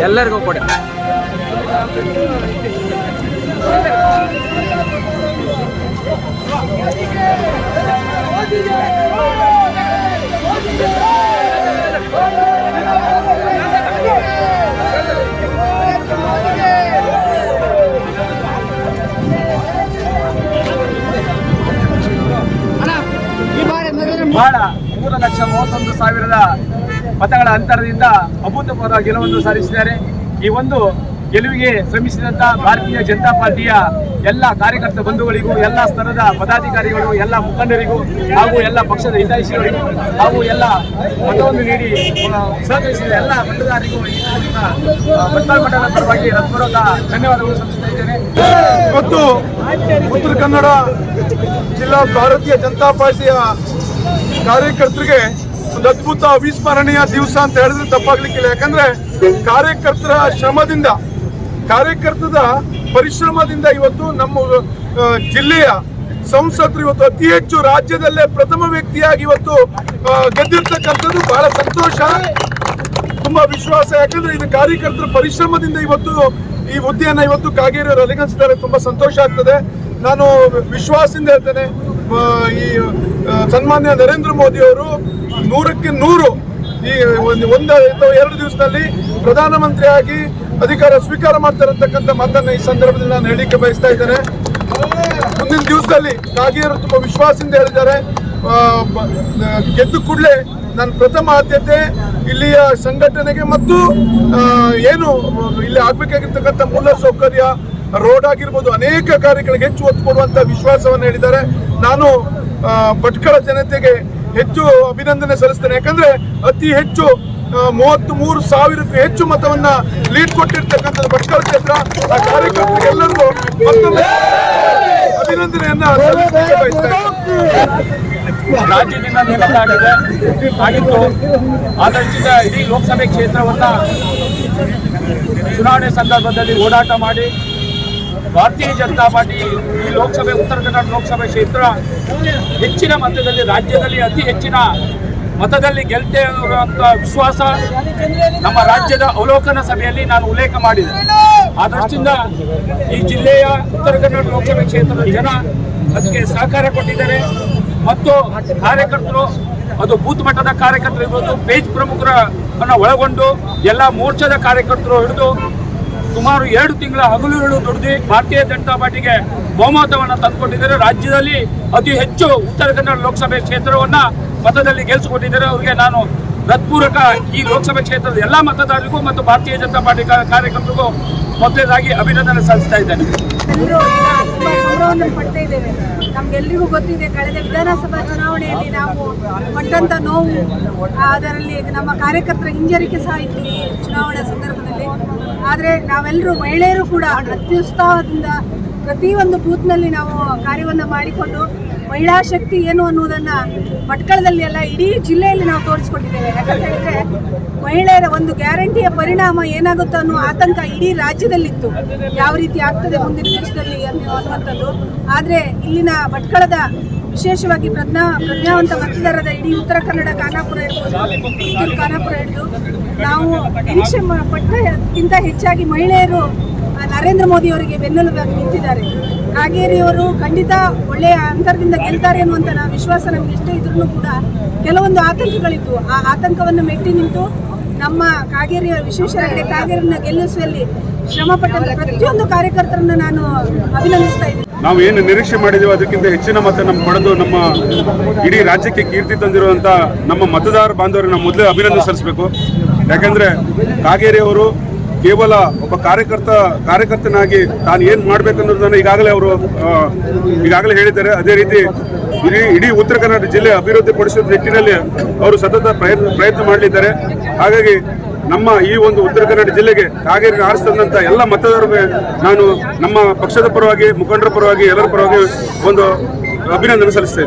ಎಲ್ಲರಿಗೂ ಕೊಡಿ ಬಹಳ ಮೂರು ಲಕ್ಷ ಮೂವತ್ತೊಂದು ಸಾವಿರದ ಮತಗಳ ಅಂತರದಿಂದ ಅಭೂತಪೂರ್ವ ಗೆಲುವನ್ನು ಸಾಧಿಸಿದ್ದಾರೆ. ಈ ಒಂದು ಗೆಲುವಿಗೆ ಶ್ರಮಿಸಿದಂಥ ಭಾರತೀಯ ಜನತಾ ಪಾರ್ಟಿಯ ಎಲ್ಲ ಕಾರ್ಯಕರ್ತ ಬಂಧುಗಳಿಗೂ, ಎಲ್ಲ ಸ್ತರದ ಪದಾಧಿಕಾರಿಗಳು ಎಲ್ಲ ಮುಖಂಡರಿಗೂ ಹಾಗೂ ಎಲ್ಲ ಪಕ್ಷದ ಹಿತೈಷಿಗಳಿಗೂ ಹಾಗೂ ಎಲ್ಲ ಮತವನ್ನು ನೀಡಿ ಸಹಕರಿಸಿದ ಎಲ್ಲ ಮತದಾರರಿಗೂ ಈ ಮಟ್ಟದ ಪರವಾಗಿ ಹೃತ್ಪೂರ್ವಕ ಧನ್ಯವಾದಗಳು ಸಲ್ಲಿಸ್ತಾ ಇದ್ದೇನೆ. ಮತ್ತು ಉತ್ತರ ಕನ್ನಡ ಜಿಲ್ಲಾ ಭಾರತೀಯ ಜನತಾ ಪಾರ್ಟಿಯ ಕಾರ್ಯಕರ್ತರಿಗೆ ಒಂದು ಅದ್ಭುತ ಅವಿಸ್ಮರಣೀಯ ದಿವಸ ಅಂತ ಹೇಳಿದ್ರೆ ತಪ್ಪಾಗ್ಲಿಕ್ಕಿಲ್ಲ. ಯಾಕಂದ್ರೆ ಕಾರ್ಯಕರ್ತರ ಶ್ರಮದಿಂದ ಕಾರ್ಯಕರ್ತರ ಪರಿಶ್ರಮದಿಂದ ಇವತ್ತು ನಮ್ಮ ಜಿಲ್ಲೆಯ ಸಂಸದರು ಇವತ್ತು ಅತಿ ಹೆಚ್ಚು ರಾಜ್ಯದಲ್ಲೇ ಪ್ರಥಮ ವ್ಯಕ್ತಿಯಾಗಿ ಇವತ್ತು ಗೆದ್ದಿರ್ತಕ್ಕಂಥದ್ದು ಬಹಳ ಸಂತೋಷ. ತುಂಬಾ ವಿಶ್ವಾಸ. ಯಾಕಂದ್ರೆ ಇದು ಕಾರ್ಯಕರ್ತರ ಪರಿಶ್ರಮದಿಂದ ಇವತ್ತು ಈ ಹುದ್ದೆಯನ್ನ ಇವತ್ತು ಕಾಗೇರಿಯವರು ಅಲಿಗನ್ಸಿದ್ದಾರೆ ತುಂಬಾ ಸಂತೋಷ ಆಗ್ತದೆ. ನಾನು ವಿಶ್ವಾಸದಿಂದ ಹೇಳ್ತೇನೆ ಈ ಸನ್ಮಾನ್ಯ ನರೇಂದ್ರ ಮೋದಿ ಅವರು ನೂರಕ್ಕೆ ನೂರು ಈ ಒಂದು ಒಂದು ಅಥವಾ ಎರಡು ದಿವಸದಲ್ಲಿ ಪ್ರಧಾನಮಂತ್ರಿಯಾಗಿ ಅಧಿಕಾರ ಸ್ವೀಕಾರ ಮಾಡ್ತಾರಂತಕ್ಕಂಥ ಮಾತನ್ನು ಈ ಸಂದರ್ಭದಲ್ಲಿ ನಾನು ಹೇಳಿಕೆ ಬಯಸ್ತಾ ಇದ್ದೇನೆ. ಮುಂದಿನ ದಿವಸದಲ್ಲಿ ಕಾಗೇರು ತುಂಬ ವಿಶ್ವಾಸದಿಂದ ಹೇಳಿದ್ದಾರೆ. ಗೆದ್ದ ಕೂಡಲೇ ನನ್ನ ಪ್ರಥಮ ಆದ್ಯತೆ ಇಲ್ಲಿಯ ಸಂಘಟನೆಗೆ ಮತ್ತು ಏನು, ಇಲ್ಲಿ ಆಗ್ಬೇಕಾಗಿರ್ತಕ್ಕಂಥ ಮೂಲ ಸೌಕರ್ಯ, ರೋಡ್ ಆಗಿರ್ಬೋದು ಅನೇಕ ಕಾರ್ಯಗಳಿಗೆ ಹೆಚ್ಚು ಒತ್ತು ಕೊಡುವಂತ ವಿಶ್ವಾಸವನ್ನು ಹೇಳಿದ್ದಾರೆ. ನಾನು ಭಟ್ಕಳ ಜನತೆಗೆ ಹೆಚ್ಚು ಅಭಿನಂದನೆ ಸಲ್ಲಿಸ್ತೇನೆ. ಯಾಕಂದ್ರೆ ಅತಿ ಹೆಚ್ಚು ಮೂವತ್ತ್ ಮೂರು ಸಾವಿರಕ್ಕೂ ಹೆಚ್ಚು ಮತವನ್ನ ಲೀಡ್ ಕೊಟ್ಟಿರ್ತಕ್ಕಂಥ ಭಟ್ಕಳ ಕ್ಷೇತ್ರ ಆ ಕಾರ್ಯಕರ್ತರಿಗೆ ಎಲ್ಲರಿಗೂ ಮತ್ತೊಮ್ಮೆ ಅಭಿನಂದನೆಯನ್ನ. ರಾಜ್ಯದಿಂದ ಆಗಿದೆ. ಆಗಿತ್ತು. ಆದ್ದರಿಂದ ಇಡೀ ಲೋಕಸಭೆ ಕ್ಷೇತ್ರವನ್ನ ಚುನಾವಣೆ ಸಂದರ್ಭದಲ್ಲಿ ಓಡಾಟ ಮಾಡಿ ಭಾರತೀಯ ಜನತಾ ಪಾರ್ಟಿ ಈ ಲೋಕಸಭೆ, ಉತ್ತರ ಕನ್ನಡ ಲೋಕಸಭೆ ಕ್ಷೇತ್ರ ಹೆಚ್ಚಿನ ಮತದಲ್ಲಿ, ರಾಜ್ಯದಲ್ಲಿ, ಅತಿ ಹೆಚ್ಚಿನ ಮತದಲ್ಲಿ ಗೆಲ್ತೇ ಅನ್ನುವಂತ ವಿಶ್ವಾಸ ನಮ್ಮ ರಾಜ್ಯದ ಅವಲೋಕನ ಸಭೆಯಲ್ಲಿ ನಾನು ಉಲ್ಲೇಖ ಮಾಡಿದೆ. ಆ ದೃಷ್ಟಿಯಿಂದ ಈ ಜಿಲ್ಲೆಯ ಉತ್ತರ ಕನ್ನಡ ಲೋಕಸಭೆ ಕ್ಷೇತ್ರದ ಜನ ಅದಕ್ಕೆ ಸಹಕಾರ ಕೊಟ್ಟಿದ್ದಾರೆ. ಮತ್ತು ಕಾರ್ಯಕರ್ತರು, ಅದು ಬೂತ್ ಮಟ್ಟದ ಕಾರ್ಯಕರ್ತರು ಇರ್ಬೋದು, ಪೇಜ್ ಪ್ರಮುಖರನ್ನು ಒಳಗೊಂಡು ಎಲ್ಲ ಮೋರ್ಚಾದ ಕಾರ್ಯಕರ್ತರು ಹಿಡಿದು ಸುಮಾರು ಎರಡು ತಿಂಗಳ ಹಗಲುಗಳು ದುಡಿದು ಭಾರತೀಯ ಜನತಾ ಪಾರ್ಟಿಗೆ ಬಹುಮತವನ್ನು ತಂದುಕೊಟ್ಟಿದ್ದಾರೆ. ರಾಜ್ಯದಲ್ಲಿ ಅತಿ ಹೆಚ್ಚು ಉತ್ತರ ಕನ್ನಡ ಲೋಕಸಭೆ ಕ್ಷೇತ್ರವನ್ನ ಮತದಲ್ಲಿ ಗೆಲ್ಲಿಸಿಕೊಟ್ಟಿದ್ದಾರೆ ಅವರಿಗೆ ನಾನು ಹೃತ್ಪೂರ್ವಕ ಈ ಲೋಕಸಭೆ ಕ್ಷೇತ್ರದ ಎಲ್ಲ ಮತದಾರರಿಗೂ ಮತ್ತು ಭಾರತೀಯ ಜನತಾ ಪಾರ್ಟಿ ಕಾರ್ಯಕರ್ತರಿಗೂ ಮೊದಲನೇದಾಗಿ ಅಭಿನಂದನೆ ಸಲ್ಲಿಸ್ತಾ ಇದ್ದೇನೆ. ನಮ್ಗೆಲ್ರಿಗೂ ಗೊತ್ತಿದೆ, ಕಳೆದ ವಿಧಾನಸಭಾ ಚುನಾವಣೆಯಲ್ಲಿ ನಾವು ಪಟ್ಟಂತ ನೋವು, ಅದರಲ್ಲಿ ನಮ್ಮ ಕಾರ್ಯಕರ್ತರ ಹಿಂಜರಿಕೆ ಸಹ ಇತ್ತು ಚುನಾವಣಾ ಸಂದರ್ಭದಲ್ಲಿ. ಆದರೆ ನಾವೆಲ್ಲರೂ ಮಹಿಳೆಯರು ಕೂಡ ಅತ್ಯುತ್ಸಾಹದಿಂದ ಪ್ರತಿಯೊಂದು ಬೂತ್ನಲ್ಲಿ ನಾವು ಕಾರ್ಯವನ್ನು ಮಾಡಿಕೊಂಡು ಮಹಿಳಾ ಶಕ್ತಿ ಏನು ಅನ್ನುವುದನ್ನ ಮಟ್ಕಳದಲ್ಲಿ ಅಲ್ಲ, ಇಡೀ ಜಿಲ್ಲೆಯಲ್ಲಿ ನಾವು ತೋರಿಸ್ಕೊಟ್ಟಿದ್ದೇವೆ ಯಾಕಂತ ಹೇಳಿದ್ರೆ, ಮಹಿಳೆಯರ ಒಂದು ಗ್ಯಾರಂಟಿಯ ಪರಿಣಾಮ ಏನಾಗುತ್ತೋ ಅನ್ನೋ ಆತಂಕ ಇಡೀ ರಾಜ್ಯದಲ್ಲಿತ್ತು. ಯಾವ ರೀತಿ ಆಗ್ತದೆ ಮುಂದಿನ ದೇಶದಲ್ಲಿ ಅನ್ನೋ- ಅನ್ನುವಂಥದ್ದು. ಆದರೆ ಇಲ್ಲಿನ ಭಟ್ಕಳದ ವಿಶೇಷವಾಗಿ ಪ್ರಜ್ಞಾ, ಪ್ರಜ್ಞಾವಂತ ಮತದಾರರ ಇಡೀ ಉತ್ತರ ಕನ್ನಡ, ಖಾನಾಪುರ ಇರ್ಬೋದು ಖಾನಾಪುರ ಹಿಡಿದು ನಾವು ನಿರೀಕ್ಷೆ ಪಟ್ಟಕ್ಕಿಂತ ಹೆಚ್ಚಾಗಿ ಮಹಿಳೆಯರು ನರೇಂದ್ರ ಮೋದಿ ಅವರಿಗೆ ಬೆನ್ನೆಲುಬಾಗಿ ನಿಂತಿದ್ದಾರೆ. ಕಾಗೇರಿಯವರು ಖಂಡಿತ ಒಳ್ಳೆಯ ಅಂತರದಿಂದ ಗೆಲ್ತಾರೆ ಅನ್ನುವಂಥ ನಾವು ವಿಶ್ವಾಸ ನಮ್ಗೆ ಎಷ್ಟೇ ಇದ್ರೂ ಕೂಡ ಕೆಲವೊಂದು ಆತಂಕಗಳಿತ್ತು. ಆ ಆತಂಕವನ್ನು ಮೆಟ್ಟಿ ನಿಂತು ನಮ್ಮ ಕಾಗೇರಿಯ ವಿಶೇಷವಾಗಿ ಕಾಗೇರಿನ ಗೆಲ್ಲಿಸುವಲ್ಲಿ ಶ್ರಮಪಟ್ಟ ಪ್ರತಿಯೊಂದು ಕಾರ್ಯಕರ್ತರನ್ನ ನಾನು ಅಭಿನಂದಿಸ್ತಾ ನಾವು ಏನು ನಿರೀಕ್ಷೆ ಮಾಡಿದೀವೋ ಅದಕ್ಕಿಂತ ಹೆಚ್ಚಿನ ಮತ ನಮ್ಮ ಪಡೆದು ನಮ್ಮ ಇಡೀ ರಾಜ್ಯಕ್ಕೆ ಕೀರ್ತಿ ತಂದಿರುವಂತ ನಮ್ಮ ಮತದಾರ ಬಾಂಧವರನ್ನ ಮೊದಲೇ ಅಭಿನಂದನೆ ಸಲ್ಲಿಸಬೇಕು. ಯಾಕಂದ್ರೆ ಕಾಗೇರಿ ಅವರು ಕೇವಲ ಒಬ್ಬ ಕಾರ್ಯಕರ್ತ ಕಾರ್ಯಕರ್ತನಾಗಿ ತಾನು ಏನ್ ಮಾಡ್ಬೇಕನ್ನೋದನ್ನ ಈಗಾಗಲೇ ಅವರು ಈಗಾಗಲೇ ಹೇಳಿದ್ದಾರೆ. ಅದೇ ರೀತಿ ಇಡೀ ಇಡೀ ಉತ್ತರ ಕನ್ನಡ ಜಿಲ್ಲೆ ಅಭಿವೃದ್ಧಿ ಪಡಿಸುವ ನಿಟ್ಟಿನಲ್ಲಿ ಅವರು ಸತತ ಪ್ರಯತ್ನ ಪ್ರಯತ್ನ ಮಾಡಲಿದ್ದಾರೆ. ಹಾಗಾಗಿ ನಮ್ಮ ಈ ಒಂದು ಉತ್ತರ ಕನ್ನಡ ಜಿಲ್ಲೆಗೆ ಕಾಗೇರಿ ಆರಿಸ್ತಂದಂಥ ಎಲ್ಲ ಮತದಾರರಿಗೆ ನಾನು ನಮ್ಮ ಪಕ್ಷದ ಪರವಾಗಿ, ಮುಖಂಡರ ಪರವಾಗಿ, ಎಲ್ಲರ ಪರವಾಗಿ ಒಂದು ಅಭಿನಂದನೆ ಸಲ್ಲಿಸ್ತಾ